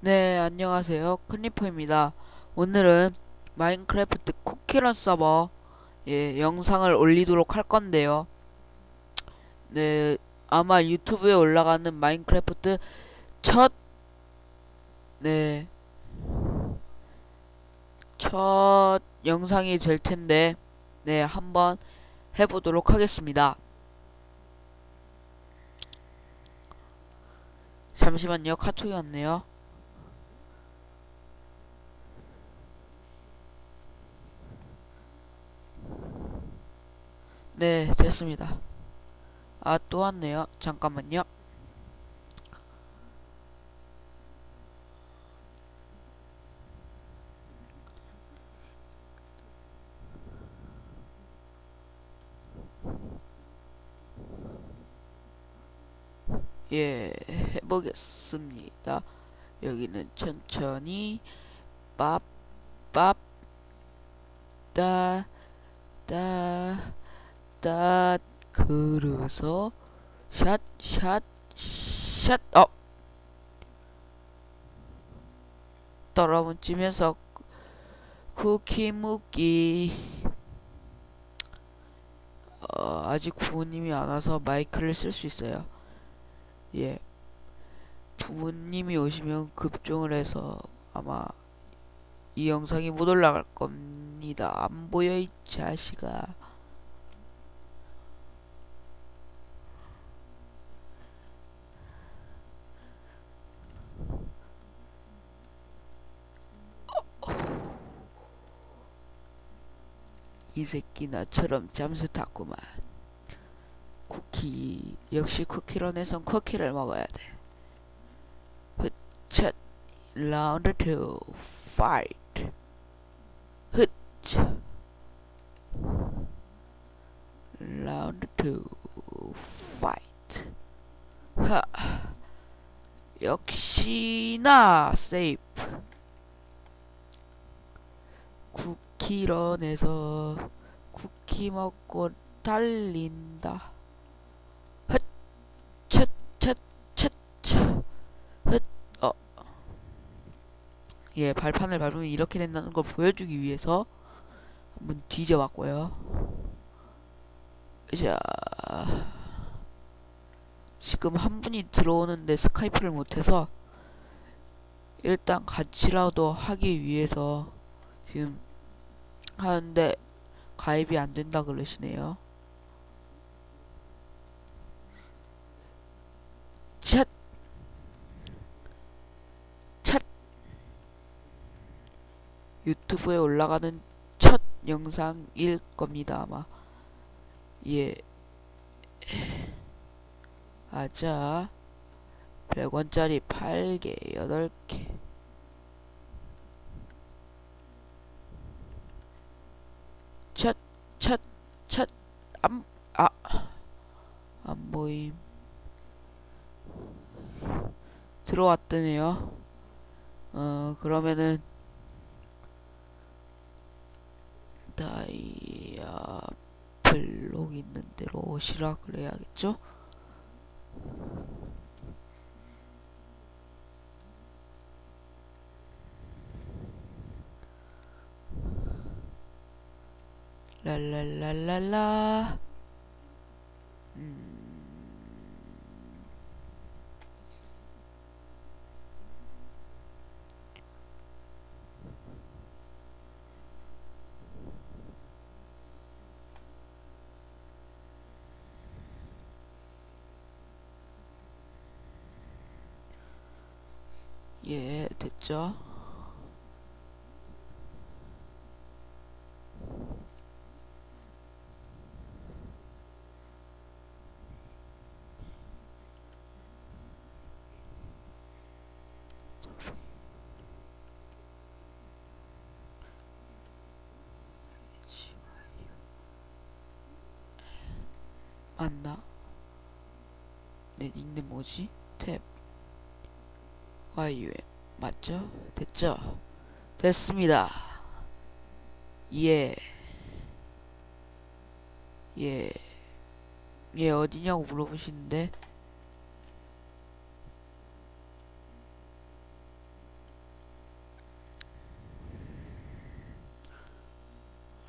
네, 안녕하세요. 클리퍼입니다. 오늘은 마인크래프트 쿠키런 서버 예, 영상을 올리도록 할 건데요. 네, 아마 유튜브에 올라가는 마인크래프트 첫 네, 첫 영상이 될 텐데 네, 한번 해 보도록 하겠습니다. 잠시만요. 카톡이 왔네요. 네, 됐습니다. 아, 또 왔네요. 잠깐만요. 예, 해보겠습니다. 여기는 천천히 밥, 밥, 따, 따, 따, 그래서 샷, 샷, 샷, 어! 떨어붙으면서 쿠키 묵기 어, 아직 부모님이 안 와서 마이크를 쓸 수 있어요. 예. 부모님이 오시면 급종을 해서 아마 이 영상이 못 올라갈 겁니다. 안 보여 이 자식아. 이 새끼 나처럼 잠수 탔구만. 쿠키 역시 쿠키런에선 쿠키를 먹어야 돼. 첫 라운드 2 파이트 흑차 라운드 2 파이트 하 역시나 세이프 쿠키런에서 쿠키 먹고 달린다. 헛어. 예 발판을 밟으면 이렇게 된다는 걸 보여주기 위해서 한번 뒤져봤고요. 자 지금 한 분이 들어오는데 스카이프를 못해서 일단 같이라도 하기 위해서 지금 하는데 가입이 안 된다 그러시네요. 찻! 찻! 유튜브에 올라가는 첫 영상일 겁니다, 아마. 예. 아자. 100원짜리 8개, 8개. 첫, 첫, 첫, 안, 아, 안 보임. 들어왔더네요. 어, 그러면은, 다이아 블록 있는 대로 오시라 그래야겠죠? 랄랄랄랄라 음. 예, 됐죠? 안나 내 닉네임 뭐지? 탭 YUM 맞죠? 됐죠? 됐습니다 예 예. 예, 어디냐고 물어보시는데.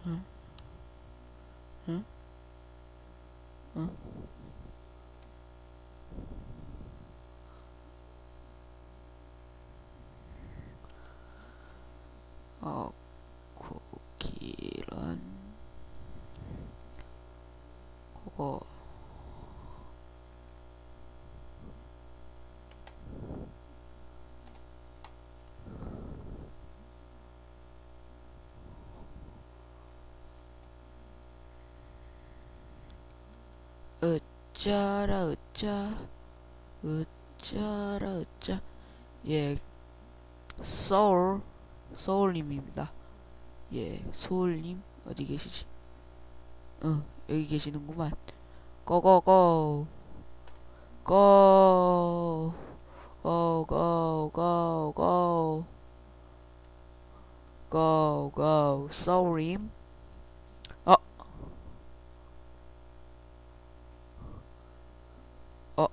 응? 응? 어, 쿠키란? 그거 으짜라 으짜 으짜라 으짜 예 소울 소울님입니다. 예 소울님 어디 계시지? 응 여기 계시는구만. 고고고. 고 고고고고. 고고 소울님 어 어.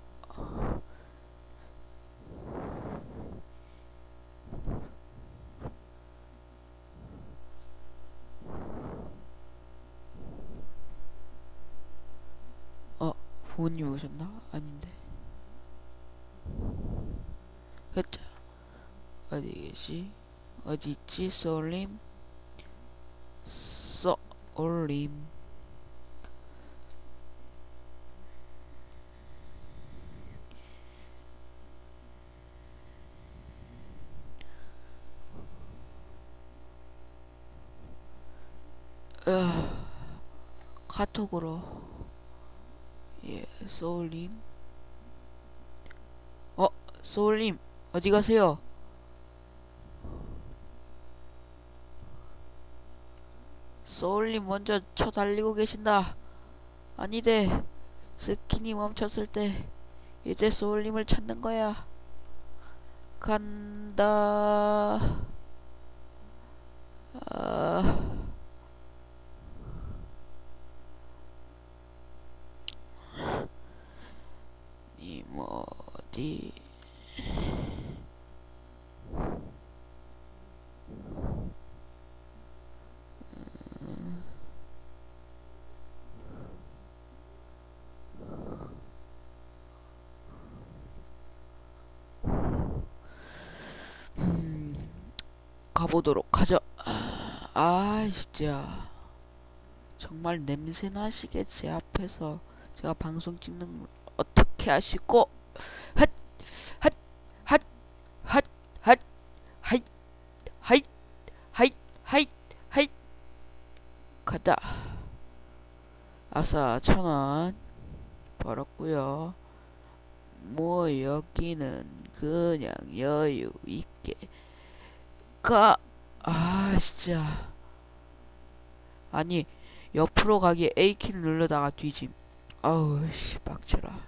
어, 부모님 오셨나? 아닌데. 그자 어디 계시? 어디 있지? 소울님. 으, 카톡으로 예 소울님. 어 소울님 어디 가세요? 소울님 먼저 쳐 달리고 계신다. 아니대 스킨이 멈췄을 때 이제 소울님을 찾는 거야. 간다. 아... 님 어디 음, 가보도록 하죠. 아, 진짜 정말 냄새 나시게 제 앞에서 제가 방송 찍는 걸 어떻게 하시고 핫, 핫, 핫, 핫, 핫, 하잇, 하잇, 하잇, 하잇, 하잇, 가다. 아싸 천원 벌었고요. 뭐 여기는 그냥 여유 있게 가. 아 진짜. 아니 옆으로 가기 A키를 누르다가 뒤짐. 아우 씨 빡쳐라.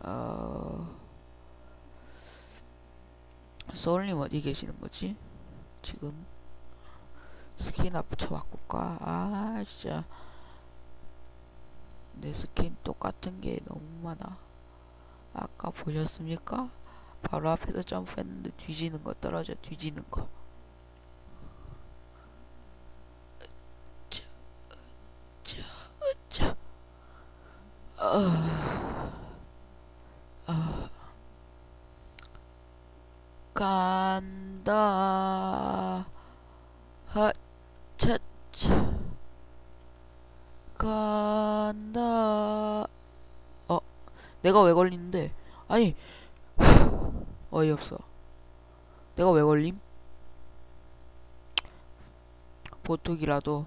어... 소울님 어디 계시는 거지? 지금 스킨 앞쳐 바꿀까? 아 진짜 내 스킨 똑같은 게 너무 많아. 아까 보셨습니까? 바로 앞에서 점프했는데 뒤지는 거 떨어져 뒤지는 거. 자, 어, 어, 간다. 하, 차, 차. 간다. 어, 내가 왜 걸리는데? 아니, 어이없어. 내가 왜 걸림? 보톡이라도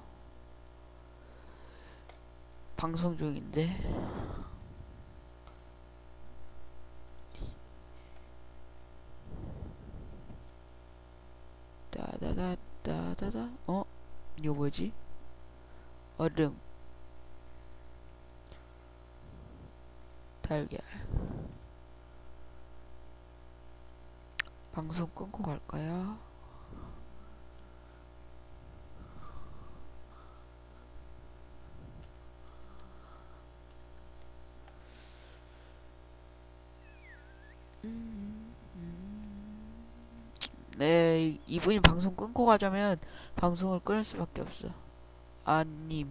방송 중인데. 따다다 따다다 어? 이거 뭐지? 얼음 달걀 방송 끊고 갈까요? 이분이 방송 끊고 가자면 방송을 끊을 수밖에 없어. 아님,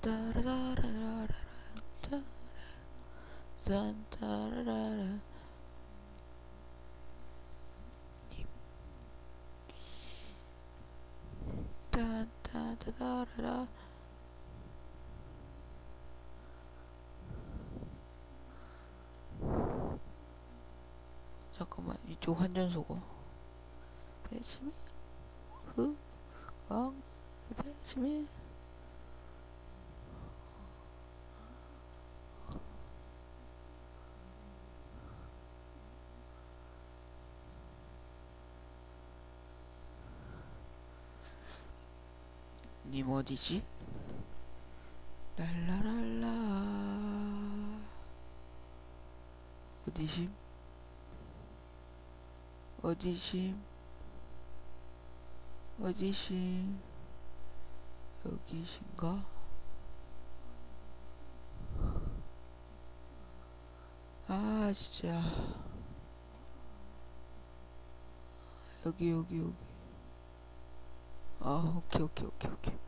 따라라라라라 따라 딴 따라라라 님 딴따따라라 잠깐만 이쪽 환전소고. 배치미 흐엉 배치미 님 어디지? 랄라랄라 어디심? 어디심? 어디심? 여기신가? 아 진짜 여기 여기 여기 아 오케이 오케이 오케이 오케이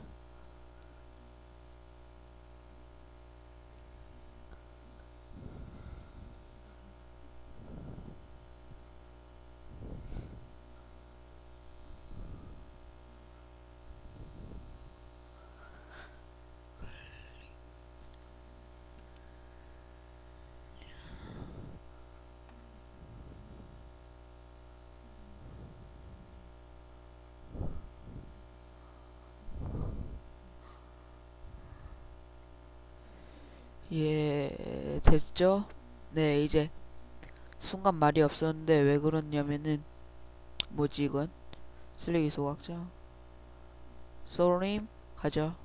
예, 됐죠? 네, 이제 순간 말이 없었는데 왜 그렇냐면은 뭐지 이건? 쓰레기 소각장. 소님 가죠.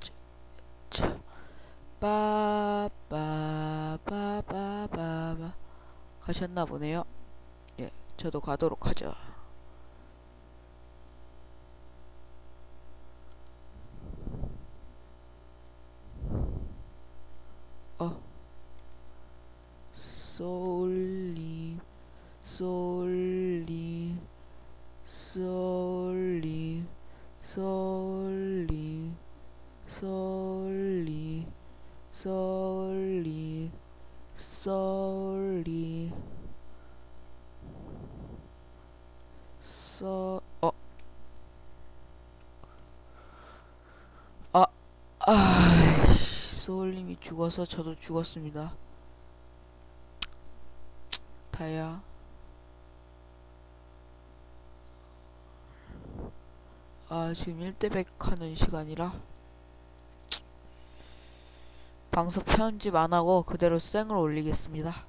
자, 자, 빠빠빠빠빠빠 가셨나 보네요. 예, 저도 가도록 하죠. 어. 솔님, 솔님, 솔님, 솔님, 솔님, 솔님, 솔님, 소, 어. 아, 아이씨, 소울님이 죽어서 저도 죽었습니다. 다야. 아, 지금 1대100 하는 시간이라. 방송 편집 안 하고 그대로 생으로 올리겠습니다.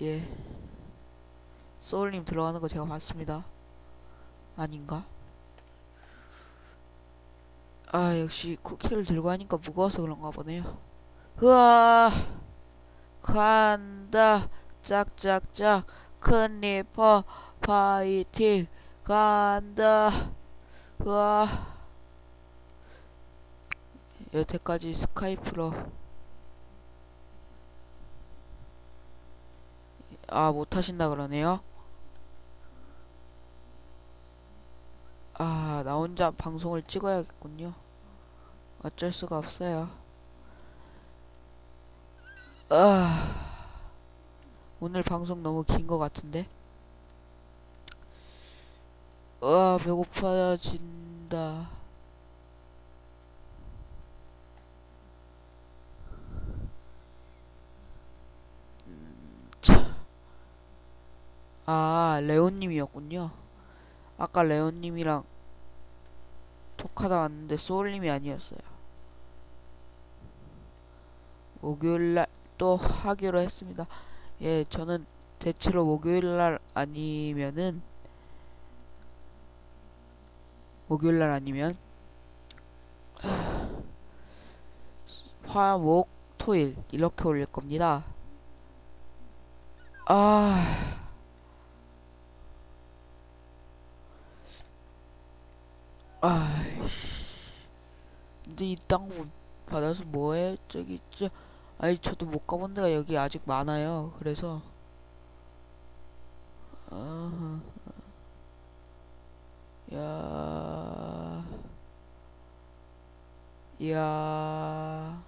예. 소울님 들어가는 거 제가 봤습니다. 아닌가? 아, 역시 쿠키를 들고 하니까 무거워서 그런가 보네요. 으아! 간다. 짝짝짝. 큰 리퍼 파이팅. 간다. 으아. 여태까지 스카이프로 아 못하신다 그러네요. 아, 나 혼자 방송을 찍어야겠군요. 어쩔 수가 없어요. 아, 오늘 방송 너무 긴 것 같은데? 아, 배고파진다. 음, 차. 아, 레온님이었군요. 아까 레온님이랑 톡하다 왔는데 소울님이 아니었어요. 목요일날 또 하기로 했습니다. 예, 저는 대체로 목요일날 아니면은 목요일날 아니면 화, 목, 토일 이렇게 올릴 겁니다. 아. 아이씨. 근데 이 땅은 받아서 뭐해? 저기 저 아니 저도 못 가본 데가 여기 아직 많아요. 그래서. 야. 야.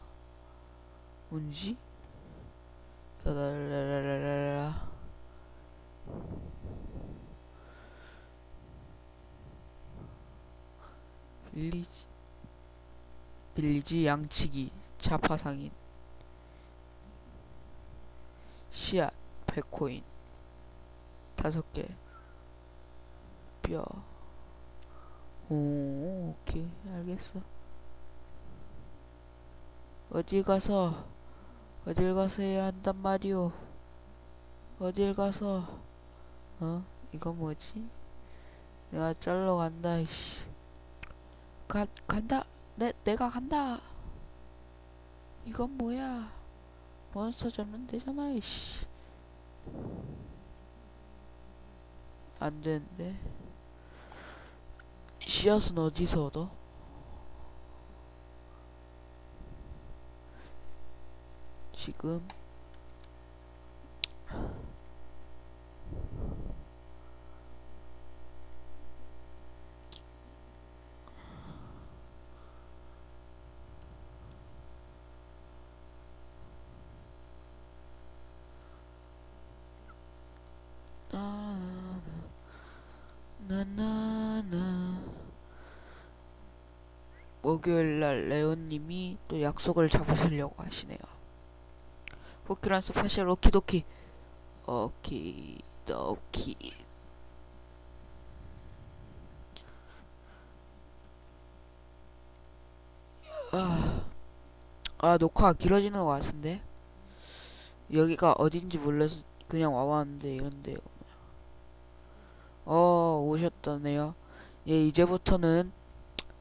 뭔지? 따다라라라라. 빌리지 빌리지 양치기 자파상인 씨앗 100코인 다섯 개 뼈. 오, 오케이, 알겠어. 어딜 가서, 어딜 가서 해야 한단 말이오. 어딜 가서, 어? 이거 뭐지? 내가 짤러 간다, 이씨. 가, 간다! 내, 내가 간다! 이건 뭐야? 몬스터 잡는 데잖아, 이씨. 안 되는데. 씨앗은 어디서 얻어? 지금 목요일날 레온님이 또 약속을 잡으시려고 하시네요. 쿠키란스 파셜 오키도키 오키도키 아, 아 녹화가 길어지는 것 같은데 여기가 어딘지 몰라서 그냥 와봤는데 이런데요. 어 오셨다네요. 예 이제부터는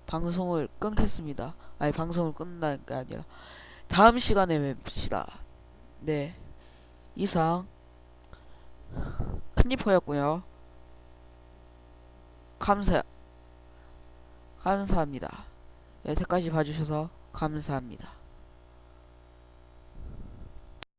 방송을 끊겠습니다. 아니 방송을 끊는다는 게 아니라 다음 시간에 뵙시다. 네 이상 큰니퍼였고요. 감사 감사합니다. 여태까지 봐주셔서 감사합니다.